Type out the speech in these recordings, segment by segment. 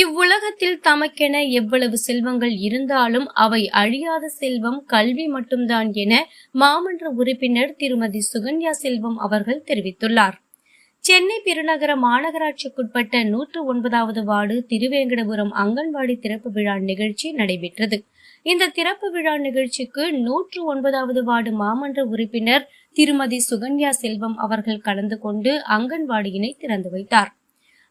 இவ்வுலகத்தில் தமக்கென எவ்வளவு செல்வங்கள் இருந்தாலும் அவை அழியாத செல்வம் கல்வி மட்டும்தான் என மாமன்ற உறுப்பினர் திருமதி சுகன்யா செல்வம் அவர்கள் தெரிவித்துள்ளார். சென்னை பெருநகர மாநகராட்சிக்குட்பட்ட நூற்று ஒன்பதாவது வார்டு திருவேங்கடபுரம் அங்கன்வாடி திறப்பு விழா நிகழ்ச்சி நடைபெற்றது. இந்த திறப்பு விழா நிகழ்ச்சிக்கு நூற்று ஒன்பதாவது வார்டு மாமன்ற உறுப்பினர் திருமதி சுகன்யா செல்வம் அவர்கள் கலந்து கொண்டு அங்கன்வாடியினை திறந்து வைத்தார்.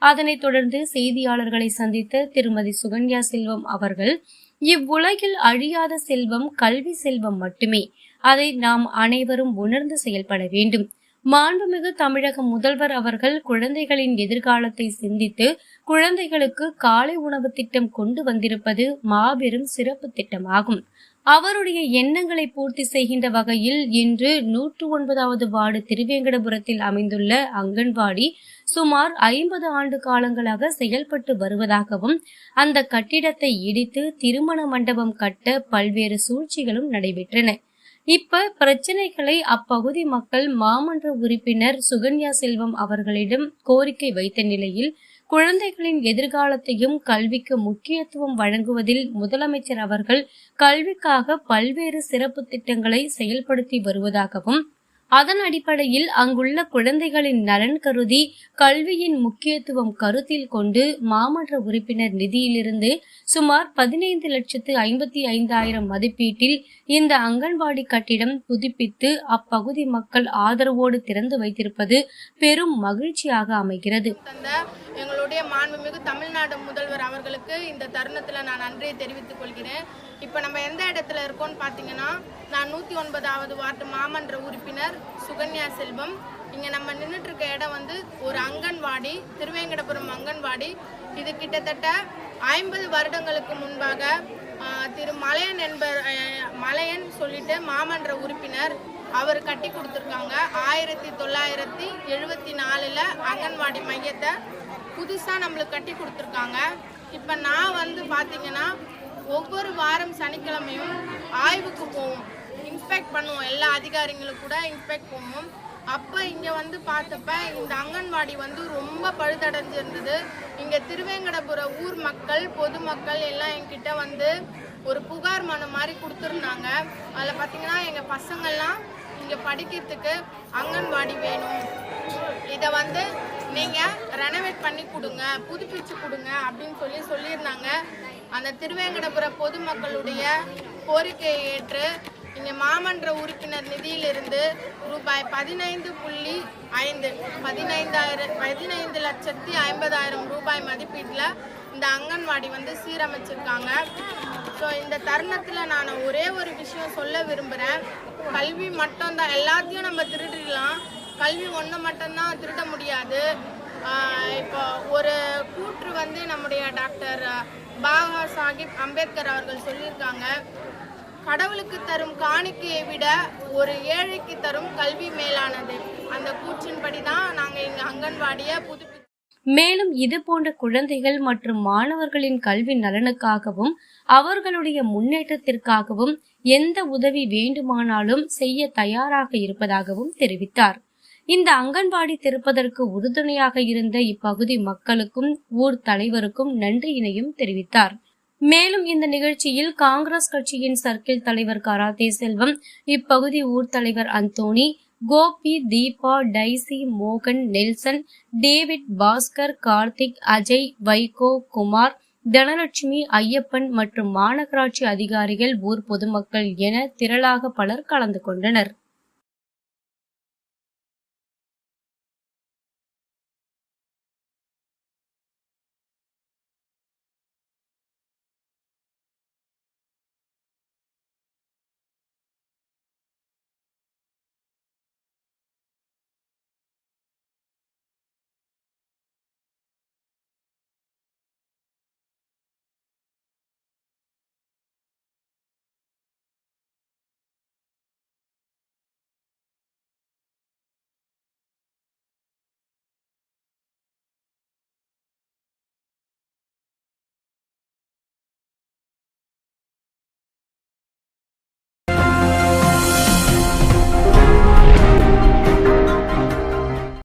அதனைத் தொடர்ந்து செய்தியாளர்களை சந்தித்த திருமதி சுகன்யா செல்வம் அவர்கள் இவ்வுலகில் அழியாத செல்வம் கல்வி செல்வம் மட்டுமே. அதை நாம் அனைவரும் உணர்ந்து செயல்பட வேண்டும். மாண்புமிகு தமிழக முதல்வர் அவர்கள் குழந்தைகளின் எதிர்காலத்தை சிந்தித்து குழந்தைகளுக்கு காலை உணவு திட்டம் கொண்டு வந்திருப்பது மாபெரும் சிறப்பு திட்டமாகும். அவருடைய எண்ணங்களை பூர்த்தி செய்கின்ற வகையில் இன்று நூற்று ஒன்பதாவது வார்டு திருவேங்கடபுரத்தில் அமைந்துள்ள அங்கன்வாடி சுமார் ஐம்பது ஆண்டு காலங்களாக செயல்பட்டு வருவதாகவும் அந்த கட்டிடத்தை இடித்து திருமண மண்டபம் கட்ட பல்வேறு சூழ்ச்சிகளும் நடைபெற்றன. இப்ப பிரச்சனைகளை அப்பகுதி மக்கள் மாமன்ற உறுப்பினர் சுகன்யா செல்வம் அவர்களிடம் கோரிக்கை வைத்த நிலையில் குழந்தைகளின் எதிர்காலத்தையும் கல்விக்கு முக்கியத்துவம் வழங்குவதில் முதலமைச்சர் அவர்கள் கல்விக்காக பல்வேறு சிறப்பு திட்டங்களை செயல்படுத்தி வருவதாகவும் அதன் அடிப்படையில் அங்குள்ள குழந்தைகளின் நலன் கருதி கல்வியின் முக்கியத்துவம் கருத்தில் கொண்டு மாமன்ற உறுப்பினர் நிதியிலிருந்து சுமார் பதினைந்து லட்சத்து ஐம்பத்தி ஐந்தாயிரம் மதிப்பீட்டில் இந்த அங்கன்வாடி கட்டிடம் புதுப்பித்து அப்பகுதி மக்கள் ஆதரவோடு திறந்து வைத்திருப்பது பெரும் மகிழ்ச்சியாக அமைகிறது. எங்களுடைய மாண்புமிகு தமிழ்நாடு முதல்வர் அவர்களுக்கு இந்த தருணத்தில் நான் நன்றியை தெரிவித்துக் கொள்கிறேன். இப்போ நம்ம எந்த இடத்துல இருக்கோம்னு பார்த்தீங்கன்னா நான் நூற்றி ஒன்பதாவது வார்டு மாமன்ற உறுப்பினர் சுகன்யா செல்வம். இங்கே நம்ம நின்றுட்டு இருக்க இடம் வந்து ஒரு அங்கன்வாடி திருவேங்கடபுரம் அங்கன்வாடி. இது கிட்டத்தட்ட ஐம்பது வருடங்களுக்கு முன்பாக திரு மலையன் என்பர் மலையன் சொல்லிட்டு மாமன்ற உறுப்பினர் அவர் கட்டி கொடுத்துருக்காங்க. ஆயிரத்தி தொள்ளாயிரத்தி எழுபத்தி நாலில் அங்கன்வாடி மையத்தை புதுசாக நம்மளுக்கு கட்டி கொடுத்துருக்காங்க. இப்போ நான் வந்து பார்த்தீங்கன்னா ஒவ்வொரு வாரம் சனிக்கிழமையும் ஆய்வுக்கு போவோம். இன்ஸ்பெக்ட் பண்ணுவோம். எல்லா அதிகாரிகளும் கூட இன்ஸ்பெக்ட் போவோம் அப்போ இங்கே வந்து பார்த்தப்ப இந்த அங்கன்வாடி வந்து ரொம்ப பழுதடைஞ்சிருந்தது. இங்கே திருவேங்கடபுர ஊர் மக்கள் பொதுமக்கள் எல்லாம் என்கிட்ட வந்து ஒரு புகார் மனு மாதிரி கொடுத்துருந்தாங்க. அதில் பார்த்தீங்கன்னா எங்கள் பசங்கள்லாம் இங்கே படிக்கிறதுக்கு அங்கன்வாடி வேணும். இதை வந்து நீங்கள் ரெனோவேட் பண்ணி கொடுங்க புதுப்பிச்சு கொடுங்க அப்படின்னு சொல்லி சொல்லியிருந்தாங்க. அந்த திருவேங்கடபுர பொதுமக்களுடைய கோரிக்கையை ஏற்று இங்கே மாமன்ற உறுப்பினர் நிதியிலிருந்து ரூபாய் பதினைந்து புள்ளி ஐந்து பதினைந்தாயிரம் பதினைந்து லட்சத்தி ஐம்பதாயிரம் ரூபாய் மதிப்பீட்டில் இந்த அங்கன்வாடி வந்து சீரமைச்சிருக்காங்க. ஸோ இந்த தருணத்தில் நான் ஒரே ஒரு விஷயம் சொல்ல விரும்புகிறேன் கல்வி மட்டும்தான் எல்லாத்தையும் நம்ம திருடிடலாம். கல்வி ஒன்று மட்டும்தான் திருட முடியாது. இப்போ ஒரு கூற்று வந்து நம்முடைய டாக்டர் பாபா சாஹிப் அம்பேத்கர் அவர்கள் சொல்லியிருக்காங்க. கடவுளுக்கு தரும் காணிக்கையை விட ஒரு ஏழைக்கு தரும் கல்வி மேலானது. அந்த கூற்றின்படி தான் நாங்கள் எங்கள் அங்கன்வாடியை புதுப்பி மேலும் இது போன்ற குழந்தைகள் மற்றும் மாணவர்களின் கல்வி நலனுக்காகவும் அவர்களுடைய முன்னேற்றத்திற்காகவும் எந்த உதவி வேண்டுமானாலும் செய்ய தயாராக இருப்பதாகவும் தெரிவித்தார். இந்த அங்கன்வாடி திறப்பதற்கு உறுதுணையாக இருந்த இப்பகுதி மக்களுக்கும் ஊர் தலைவருக்கும் நன்றியினையும் தெரிவித்தார். மேலும் இந்த நிகழ்ச்சியில் காங்கிரஸ் கட்சியின் சர்க்கிள் தலைவர் கராத்தே செல்வம் இப்பகுதி ஊர் தலைவர் அந்தோணி கோபி தீபா டைசி மோகன் நெல்சன் டேவிட் பாஸ்கர் கார்த்திக் அஜய் வைகோ குமார் தனலட்சுமி ஐயப்பன் மற்றும் மாநகராட்சி அதிகாரிகள் ஊர் பொதுமக்கள் என திரளாக பலர் கலந்து கொண்டனர்.